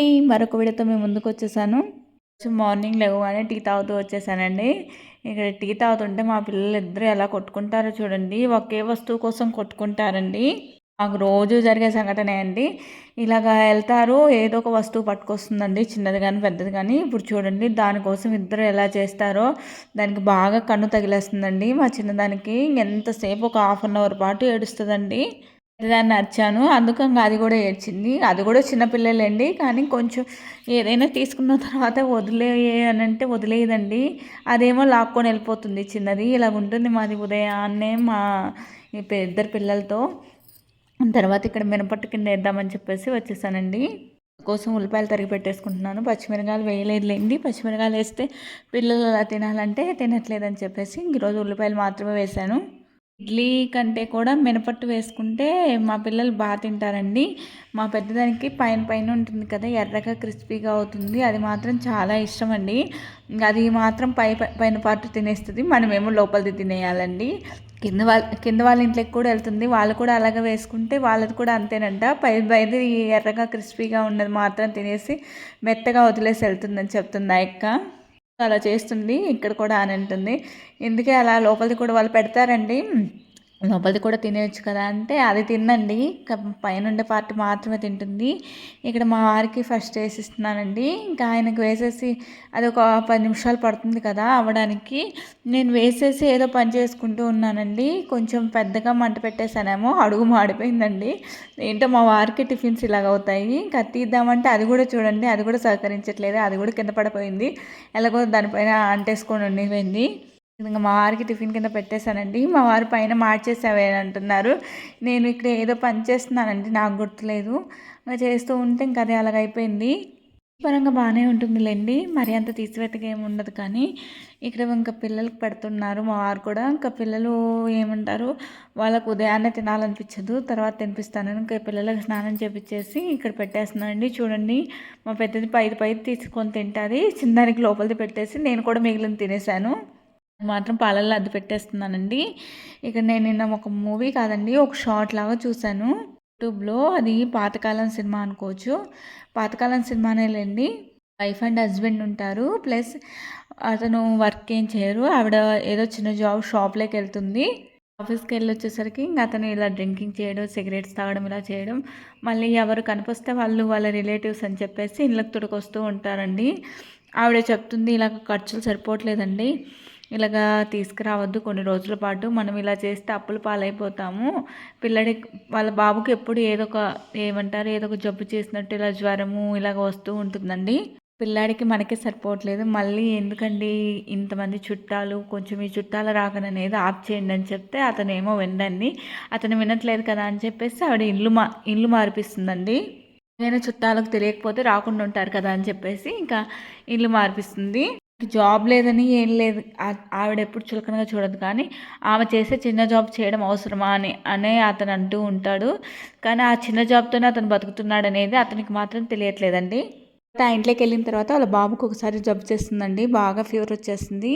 అండి మరొక వీడియోతో మేము ముందుకు వచ్చేసాను. మార్నింగ్ లేవగానే టీ తాగుతూ వచ్చేసానండి. ఇక్కడ టీ తాగుతుంటే మా పిల్లలు ఇద్దరు ఎలా కొట్టుకుంటారో చూడండి. ఒకే వస్తువు కోసం కొట్టుకుంటారండి. మాకు రోజు జరిగే సంఘటనే అండి. ఇలాగ వెళ్తారు ఏదో ఒక వస్తువు పట్టుకొస్తుందండి. చిన్నది కానీ పెద్దది కానీ ఇప్పుడు చూడండి దానికోసం ఇద్దరు ఎలా చేస్తారో. దానికి బాగా కన్ను తగిలేస్తుందండి. మా చిన్నదానికి ఎంతసేపు ఒక హాఫ్ అన్ అవర్ పాటు ఏడుస్తుందండి. దాన్ని అరిచాను అందుకని అది కూడా ఏడ్చింది. అది కూడా చిన్నపిల్లలండి కానీ కొంచెం ఏదైనా తీసుకున్న తర్వాత వదిలే అని అంటే వదిలేయదండి అదేమో లాక్కొని వెళ్ళిపోతుంది చిన్నది. ఇలా ఉంటుంది మాది ఉదయాన్నే మా ఇద్దరు పిల్లలతో. తర్వాత ఇక్కడ మినపట్టు కింద వేద్దామని చెప్పేసి వచ్చేసానండి. కోసం ఉల్లిపాయలు తరిగి పెట్టేసుకుంటున్నాను. పచ్చిమిరకాయలు వేయలేదులేండి. పచ్చిమిరకాయలు వేస్తే పిల్లలు అలా తినాలంటే తినట్లేదని చెప్పేసి ఈరోజు ఉల్లిపాయలు మాత్రమే వేశాను. ఇడ్లీ కంటే కూడా మినపట్టు వేసుకుంటే మా పిల్లలు బాగా తింటారండి. మా పెద్దదానికి పైన పైన ఉంటుంది కదా ఎర్రగా క్రిస్పీగా అవుతుంది. అది మాత్రం చాలా ఇష్టం అండి అది మాత్రం పై పైన పాటు తినేస్తుంది. మనమేమో లోపలిది తినేయాలండి. కింద వాళ్ళ కింద వాళ్ళ ఇంట్లోకి కూడా వెళ్తుంది. వాళ్ళు కూడా అలాగే వేసుకుంటే వాళ్ళది కూడా అంతేనంట. పై పైది ఎర్రగా క్రిస్పీగా ఉన్నది మాత్రం తినేసి మెత్తగా వదిలేసి వెళ్తుందని చెప్తుంది ఆ అలా చేస్తుంది ఇక్కడ కూడా అని అంటుంది. ఎందుకే అలా లోపలిది కూడా వాళ్ళు పెడతారండి? లోపలిది కూడా తినేయచ్చు కదా అంటే అది తినండి పైన ఉండే పార్ట్ మాత్రమే తింటుంది. ఇక్కడ మా వారికి ఫస్ట్ వేసిస్తున్నానండి. ఇంకా ఆయనకు వేసేసి అది ఒక పది నిమిషాలు పడుతుంది కదా అవ్వడానికి. నేను వేసేసి ఏదో పని చేసుకుంటూ ఉన్నానండి. కొంచెం పెద్దగా మంట పెట్టేశానేమో అడుగు మాడిపోయిందండి. ఏంటో మా వారికి టిఫిన్స్ ఇలాగ అవుతాయి. ఇంకా తీద్దామంటే అది కూడా చూడండి అది కూడా సహకరించట్లేదు అది కూడా కింద పడిపోయింది. ఎలాగో దానిపైన అంటేసుకొని ఉండిపోయింది. ఇంకా మా వారికి టిఫిన్ కింద పెట్టేశానండి. మా వారు పైన మార్చేసావే అని అంటున్నారు. నేను ఇక్కడ ఏదో పని చేస్తున్నానండి నాకు గుర్తులేదు. చేస్తూ ఉంటే ఇంకా అది అలాగైపోయింది. పరంగా బాగానే ఉంటుందిలేండి. మరి అంత తీసివేతగా ఏమి ఉండదు కానీ ఇక్కడ ఇంకా పిల్లలకు పెడుతున్నారు మా వారు కూడా. ఇంకా పిల్లలు ఏమంటారు వాళ్ళకు ఉదయాన్నే తినాలనిపించదు తర్వాత తినిపిస్తాను. ఇంకా పిల్లలకు స్నానం చేపించేసి ఇక్కడ పెట్టేస్తున్నానండి. చూడండి మా పెద్దది పైది పైది తీసుకొని తింటుంది. చిన్నదానికి లోపలిది పెట్టేసి నేను కూడా మిగిలిన తినేసాను మాత్రం పాలల్లో అద్దె పెట్టేస్తున్నానండి. ఇక నేను నిన్న ఒక మూవీ కాదండి ఒక షార్ట్ లాగా చూశాను. యూట్యూబ్లో అది పాతకాలం సినిమా అనుకోవచ్చు. పాతకాలం సినిమానేలేండి వైఫ్ అండ్ హస్బెండ్ ఉంటారు. ప్లస్ అతను వర్క్ ఏం చేయరు. ఆవిడ ఏదో చిన్న జాబ్ షాప్లోకి వెళ్తుంది. ఆఫీస్కి వెళ్ళి వచ్చేసరికి ఇంకా అతను ఇలా డ్రింకింగ్ చేయడం సిగరెట్స్ తాగడం ఇలా చేయడం మళ్ళీ ఎవరు కనిపిస్తే వాళ్ళు వాళ్ళ రిలేటివ్స్ అని చెప్పేసి ఇళ్ళకి తుడికొస్తూ ఉంటారండి. ఆవిడ చెప్తుంది ఇలా ఖర్చులు సరిపోవట్లేదండి. ఇలాగా తీసుకురావద్దు కొన్ని రోజుల పాటు. మనం ఇలా చేస్తే అప్పులు పాలైపోతాము. పిల్లడి వాళ్ళ బాబుకి ఎప్పుడు ఏదో ఒక ఏమంటారు ఏదో ఒక జబ్బు చేసినట్టు ఇలా జ్వరము ఇలాగ వస్తూ ఉంటుందండి. పిల్లాడికి మనకే సరిపోవట్లేదు. మళ్ళీ ఎందుకండి ఇంతమంది చుట్టాలు కొంచెం ఈ చుట్టాల రాకననేది ఆఫ్ చేయండి అని చెప్తే అతను ఏమో వినండి అతను వినట్లేదు కదా అని చెప్పేసి ఆవిడ ఇల్లు మా ఇల్లు మార్పిస్తుందండి. నేను చుట్టాలకు తెలియకపోతే రాకుండా ఉంటారు కదా అని చెప్పేసి ఇంకా ఇల్లు మార్పిస్తుంది. జాబ్ లేదని ఏం లేదు. ఆవిడ ఎప్పుడు చులకనగా చూడదు కానీ ఆమె చేసే చిన్న జాబ్ చేయడం అవసరమా అని అనే అతను అంటూ ఉంటాడు. కానీ ఆ చిన్న జాబ్తోనే అతను బతుకుతున్నాడు అనేది అతనికి మాత్రం తెలియట్లేదండి. ఆ ఇంట్లోకి వెళ్ళిన తర్వాత వాళ్ళ బాబుకు ఒకసారి జబ్బు చేస్తుందండి. బాగా ఫీవర్ వచ్చేస్తుంది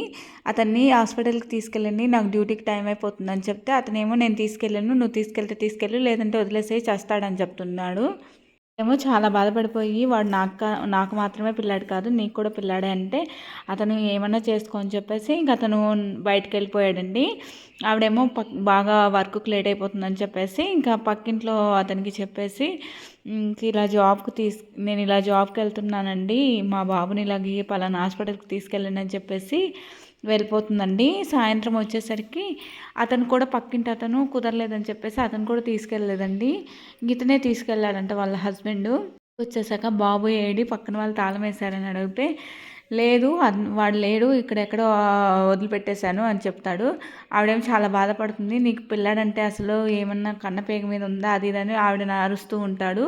అతన్ని హాస్పిటల్కి తీసుకెళ్ళండి. నాకు డ్యూటీకి టైం అయిపోతుందని చెప్తే అతనేమో నేను తీసుకెళ్ళాను నువ్వు తీసుకెళ్తే తీసుకెళ్ళు లేదంటే వదిలేసేయి చేస్తాడని చెప్తున్నాడు. ఏమో చాలా బాధపడిపోయి వాడు నాకు నాకు మాత్రమే పిల్లాడు కాదు నీకు కూడా పిల్లాడే అంటే అతను ఏమన్నా చేసుకో అని చెప్పేసి ఇంక అతను బయటకు వెళ్ళిపోయాడండి ఆవిడేమో పక్ బాగా వర్క్కి లేట్ అయిపోతుందని చెప్పేసి ఇంకా పక్కింట్లో అతనికి చెప్పేసి ఇలా జాబ్కి తీసు నేను ఇలా జాబ్కి వెళ్తున్నానండి మా బాబుని ఇలాగ పలానా హాస్పిటల్కి తీసుకెళ్ళండి అని చెప్పేసి వెళ్ళిపోతుందండి. సాయంత్రం వచ్చేసరికి అతను కూడా పక్కింటి అతను కుదరలేదని చెప్పేసి అతను కూడా తీసుకెళ్ళలేదండి. ఇతనే తీసుకెళ్ళాడంట వాళ్ళ హస్బెండ్. వచ్చేసాక బాబు ఏడి పక్కన వాళ్ళు తాళం వేశారని అడిగితే లేదు వాడు లేడు ఇక్కడెక్కడో వదిలిపెట్టేశాను అని చెప్తాడు. ఆవిడేమో చాలా బాధపడుతుంది. నీకు పిల్లాడంటే అసలు ఏమన్నా కన్నపేగ మీద ఉందా? అది ఇదని ఆవిడ అరుస్తూ ఉంటాడు.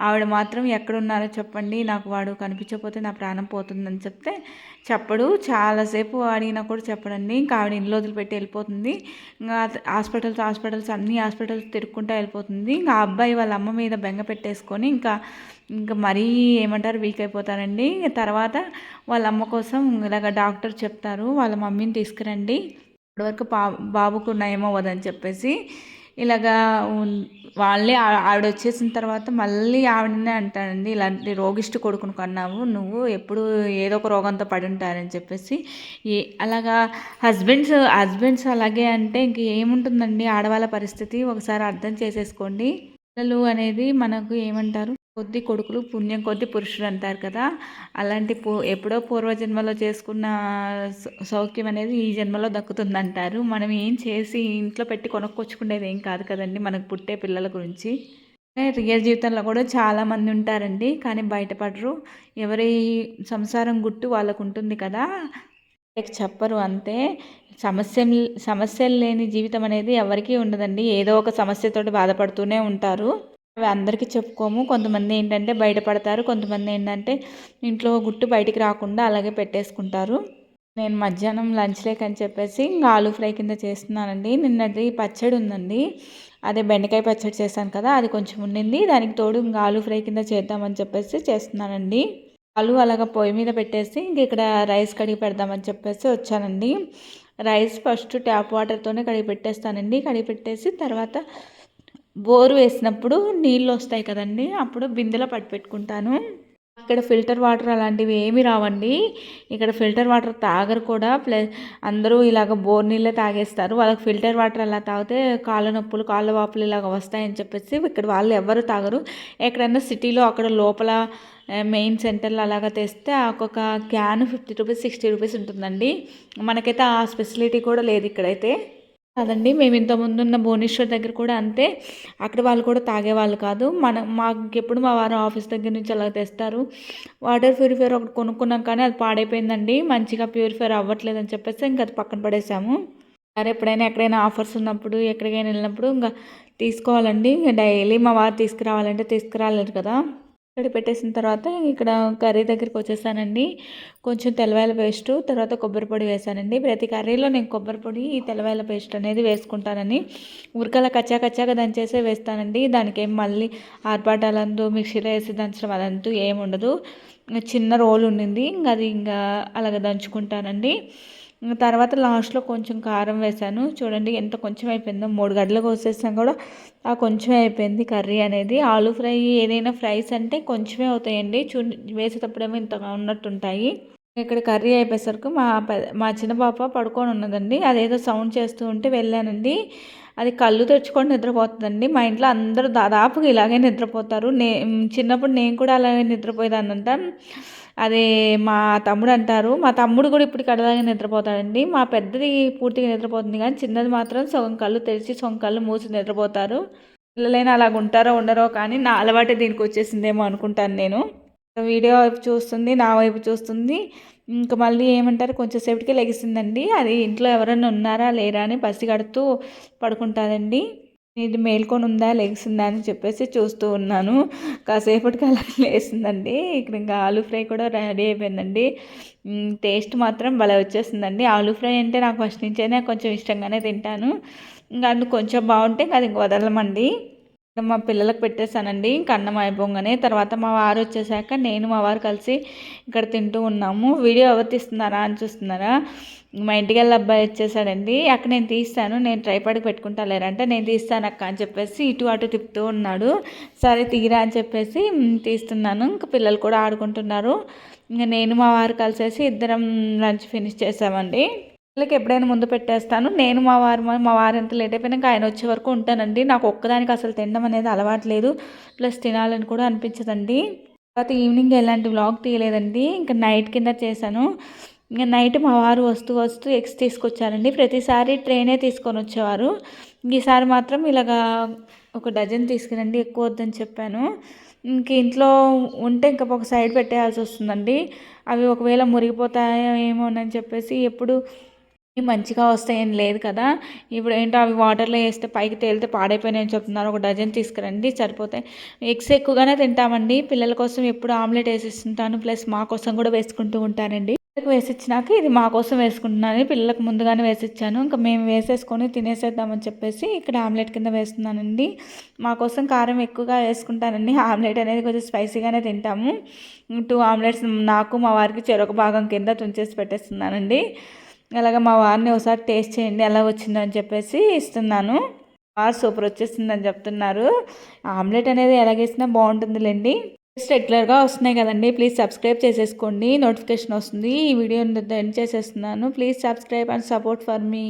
ఆవిడ మాత్రం ఎక్కడున్నారో చెప్పండి నాకు వాడు కనిపించకపోతే నా ప్రాణం పోతుందని చెప్తే చెప్పడు. చాలాసేపు అడిగినా కూడా చెప్పడండి. ఇంకా ఆవిడ ఇల్లు వదిలిపెట్టి వెళ్ళిపోతుంది. ఇంకా హాస్పిటల్స్ హాస్పిటల్స్ అన్ని హాస్పిటల్స్ తిరుక్కుంటూ వెళ్ళిపోతుంది. ఇంకా అబ్బాయి వాళ్ళ అమ్మ మీద బెంగ పెట్టేసుకొని ఇంకా ఇంకా మరీ ఏమంటారు వీక్ అయిపోతారండి. తర్వాత వాళ్ళ అమ్మ కోసం ఇలాగ డాక్టర్ చెప్తారు వాళ్ళ మమ్మీని తీసుకురండి. ఇప్పటివరకు పా బాబుకు నయం అవ్వదని చెప్పేసి ఇలాగా వాళ్ళే ఆవిడ వచ్చేసిన తర్వాత మళ్ళీ ఆవిడనే అంటానండి ఇలాంటి రోగిష్టి కొడుకును కన్నావు నువ్వు ఎప్పుడు ఏదో ఒక రోగంతో పడి ఉంటారని చెప్పేసి. ఏ అలాగా హస్బెండ్స్ హస్బెండ్స్ అలాగే అంటే ఇంక ఏముంటుందండి ఆడవాళ్ళ పరిస్థితి ఒకసారి అర్థం చేసేసుకోండి. పిల్లలు అనేది మనకు ఏమంటారు కొద్ది కొడుకులు పుణ్యం కొద్ది పురుషుడు అంటారు కదా. అలాంటి పూ ఎప్పుడో పూర్వజన్మలో చేసుకున్న సౌ- సౌఖ్యం అనేది ఈ జన్మలో దక్కుతుందంటారు. మనం ఏం చేసి ఇంట్లో పెట్టి కొనుక్కొచ్చుకునేది ఏం కాదు కదండి మనకు పుట్టే పిల్లల గురించి. రియల్ జీవితంలో కూడా చాలామంది ఉంటారండి. కానీ బయటపడరు. ఎవరి సంసారం గుట్టు వాళ్ళకు ఉంటుంది కదా. చెప్పరు అంతే. సమస్య సమస్యలు లేని జీవితం అనేది ఎవరికీ ఉండదండి. ఏదో ఒక సమస్యతోటి బాధపడుతూనే ఉంటారు. అవి అందరికీ చెప్పుకోము. కొంతమంది ఏంటంటే బయటపడతారు. కొంతమంది ఏంటంటే ఇంట్లో గుట్టు బయటికి రాకుండా అలాగే పెట్టేసుకుంటారు. నేను మధ్యాహ్నం లంచ్ లేక్ అని చెప్పేసి ఇంకా ఆలూ ఫ్రై కింద చేస్తున్నానండి. నిన్నటి పచ్చడి ఉందండి. అదే బెండకాయ పచ్చడి చేశాను కదా అది కొంచెం ఉండింది. దానికి తోడు ఇంకా ఆలూ ఫ్రై కింద చేద్దామని చెప్పేసి చేస్తున్నానండి. ఆలు అలాగ పొయ్యి మీద పెట్టేసి ఇంక ఇక్కడ రైస్ కడిగి పెడదామని చెప్పేసి వచ్చానండి. రైస్ ఫస్ట్ ట్యాప్ వాటర్తోనే కడిగి పెట్టేస్తానండి. కడిగి పెట్టేసి తర్వాత బోరు వేసినప్పుడు నీళ్ళు వస్తాయి కదండి అప్పుడు బిందెలో పట్టి పెట్టుకుంటాను ఇక్కడ ఫిల్టర్ వాటర్ అలాంటివి ఏమి రావండి. ఇక్కడ ఫిల్టర్ వాటర్ తాగరు కూడా ప్లస్ అందరూ ఇలాగ బోర్ నీళ్ళే తాగేస్తారు. వాళ్ళకి ఫిల్టర్ వాటర్ అలా తాగితే కాళ్ళ నొప్పులు కాళ్ళ వాపులు ఇలాగ వస్తాయని చెప్పేసి ఇక్కడ వాళ్ళు ఎవరు తాగరు. ఎక్కడైనా సిటీలో అక్కడ లోపల మెయిన్ సెంటర్లో అలాగ తెస్తే ఒక్కొక్క can fifty rupees sixty rupees ఉంటుందండి. మనకైతే ఆ స్పెసిలిటీ కూడా లేదు ఇక్కడైతే. కాదండి మేము ఇంతకుముందు ముందున్న భువనేశ్వర్ దగ్గర కూడా అంతే. అక్కడ వాళ్ళు కూడా తాగేవాళ్ళు కాదు. మన మాకు ఎప్పుడు మా వారు ఆఫీస్ దగ్గర నుంచి అలా తెస్తారు. వాటర్ ప్యూరిఫైర్ ఒకటి కొనుక్కున్నాం కానీ అది పాడైపోయిందండి. మంచిగా ప్యూరిఫైర్ అవ్వట్లేదు అని చెప్పేసి ఇంకా అది పక్కన పడేసాము. సరే ఎప్పుడైనా ఎక్కడైనా ఆఫర్స్ ఉన్నప్పుడు ఎక్కడికైనా వెళ్ళినప్పుడు ఇంకా తీసుకోవాలండి. డైలీ మా వారు తీసుకురావాలంటే తీసుకురాలేరు కదా. ఇక్కడ పెట్టేసిన తర్వాత ఇక్కడ కర్రీ దగ్గరికి వచ్చేసానండి. కొంచెం తెల్లవాయల పేస్ట్ తర్వాత కొబ్బరి పొడి వేసానండి. ప్రతి కర్రీలో నేను కొబ్బరి పొడి ఈ తెల్లవాయల పేస్ట్ అనేది వేసుకుంటానని ఉరకల కచ్చా కచ్చాగా దంచేసే వేస్తానండి. దానికి ఏం మళ్ళీ ఆర్పాటాలందు మిక్సీలో వేసి దంచడం అదంతా ఏమి ఉండదు. చిన్న రోల్ ఉండింది. ఇంకా అది ఇంకా అలాగ దంచుకుంటానండి. తర్వాత లాస్ట్లో కొంచెం కారం వేసాను. చూడండి ఎంత కొంచెం అయిపోయిందో. మూడు గడ్డలు కోసేసాం కూడా ఆ కొంచెం అయిపోయింది కర్రీ అనేది. ఆలు ఫ్రై ఏదైనా ఫ్రైస్ అంటే కొంచెమే అవుతాయండి. చూ వేసేటప్పుడేమో ఇంతగా ఉన్నట్టుంటాయి. ఇక్కడ కర్రీ అయిపోయేసరికి మా మా చిన్న పాప పడుకొని ఉన్నదండి. అదేదో సౌండ్ చేస్తూ ఉంటే వెళ్ళానండి. అది కళ్ళు తెచ్చుకొని నిద్రపోతుందండి. మా ఇంట్లో అందరూ దాదాపుగా ఇలాగే నిద్రపోతారు. నే చిన్నప్పుడు నేను కూడా అలాగే నిద్రపోయేదాన్నంట. అదే మా తమ్ముడు అంటారు. మా తమ్ముడు కూడా ఇప్పుడు కడదాగా నిద్రపోతాడండి. మా పెద్దది పూర్తిగా నిద్రపోతుంది కానీ చిన్నది మాత్రం సగం కళ్ళు తెరిచి సగం కళ్ళు మూసి నిద్రపోతారు. పిల్లలైనా అలాగ ఉంటారో ఉండరో కానీ నా అలవాటే దీనికి వచ్చేసిందేమో అనుకుంటాను నేను. వీడియో వైపు చూస్తుంది నా వైపు చూస్తుంది. ఇంకా మళ్ళీ ఏమంటారు కొంచెంసేపటికి లెగిసిందండి. అది ఇంట్లో ఎవరైనా ఉన్నారా లేరా అని పసి కడుతూ పడుకుంటుందండి. ఇది మేల్కొని ఉందా లెగిసిందా అని చెప్పేసి చూస్తూ ఉన్నాను. కాసేపటికి అలా లేసిందండి. ఇక్కడ ఇంకా ఆలూ ఫ్రై కూడా రెడీ అయిపోయిందండి. టేస్ట్ మాత్రం భలే వచ్చేసిందండి. ఆలూ ఫ్రై అంటే నాకు ఫస్ట్ నుంచైనా కొంచెం ఇష్టంగానే తింటాను. ఇంకా అందుకు కొంచెం బాగుంటే ఇంకా అది వదలమండి. మా పిల్లలకు పెట్టేశానండి. ఇంకా అన్నం అయిపోగానే తర్వాత మా వారు వచ్చేసాక నేను మా వారు కలిసి ఇక్కడ తింటూ ఉన్నాము. వీడియో ఎవరు తీస్తున్నారా అని చూస్తున్నారా? మా ఇంటికి వెళ్ళి అబ్బాయి వచ్చేసాడండి. అక్కడ నేను తీస్తాను. నేను ట్రైపాడ్కి పెట్టుకుంటా లేరంటే నేను తీస్తాను అక్క అని చెప్పేసి ఇటు అటు తిప్పుతూ ఉన్నాడు. సరే తీరా అని చెప్పేసి తీస్తున్నాను. ఇంకా పిల్లలు కూడా ఆడుకుంటున్నారు. ఇంకా నేను మా వారు కలిసేసి ఇద్దరం లంచ్ ఫినిష్ చేసామండి. పిల్లలకి ఎప్పుడైనా ముందు పెట్టేస్తాను. నేను మా వారు మా వారు ఎంత లేట్ అయిపోయినాక ఆయన వచ్చే వరకు ఉంటానండి. నాకు ఒక్కదానికి అసలు తినడం అనేది అలవాట్లేదు ప్లస్ తినాలని కూడా అనిపించదండి. తర్వాత ఈవినింగ్ ఎలాంటి వ్లాగ్ తీయలేదండి. ఇంకా నైట్ కింద చేశాను. ఇంకా నైట్ మా వారు వస్తూ వస్తూ ఎగ్స్ తీసుకొచ్చారండి. ప్రతిసారి ట్రైనే తీసుకొని వచ్చేవారు. ఈసారి మాత్రం ఇలాగా ఒక డజన్ తీసుకురండి. ఎక్కువ వద్దని చెప్పాను. ఇంక ఇంట్లో ఉంటే ఇంకా ఒక సైడ్ పెట్టేయాల్సి వస్తుందండి. అవి ఒకవేళ మురిగిపోతాయో ఏమోనని చెప్పేసి ఎప్పుడు మంచిగా వస్తాయని లేదు కదా. ఇప్పుడు ఏంటో అవి వాటర్లో వేస్తే పైకి తేలితే పాడైపోయినాయని చెప్తున్నారు. ఒక డజన్ తీసుకురండి సరిపోతాయి. ఎగ్స్ ఎక్కువగానే తింటామండి. పిల్లల కోసం ఎప్పుడు ఆమ్లెట్ వేసిస్తుంటాను. ప్లస్ మా కోసం కూడా వేసుకుంటూ ఉంటానండి పిల్లలకు వేసిచ్చినాక ఇది మా కోసం వేసుకుంటున్నాను. పిల్లలకు ముందుగానే వేసిచ్చాను. ఇంకా మేము వేసేసుకొని తినేసేద్దామని చెప్పేసి ఇక్కడ ఆమ్లెట్ కింద వేస్తున్నానండి. మా కోసం కారం ఎక్కువగా వేసుకుంటానండి. ఆమ్లెట్ అనేది కొంచెం స్పైసీగానే తింటాము. టూ ఆమ్లెట్స్ నాకు మా వారికి చెరొక భాగం కింద తుంచేసి పెట్టేస్తున్నానండి. అలాగే మా వారిని ఒకసారి టేస్ట్ చేయండి ఎలా వచ్చిందని చెప్పేసి ఇస్తున్నాను. సూపర్ వచ్చేసిందని చెప్తున్నారు. ఆమ్లెట్ అనేది ఎలాగేసినా బాగుంటుందిలేండి. రెగ్యులర్గా వస్తున్నాయి కదండి ప్లీజ్ సబ్స్క్రైబ్ చేసేసుకోండి. నోటిఫికేషన్ వస్తుంది. ఈ వీడియో ఎండ్ చేసేస్తున్నాను. Please subscribe and support for me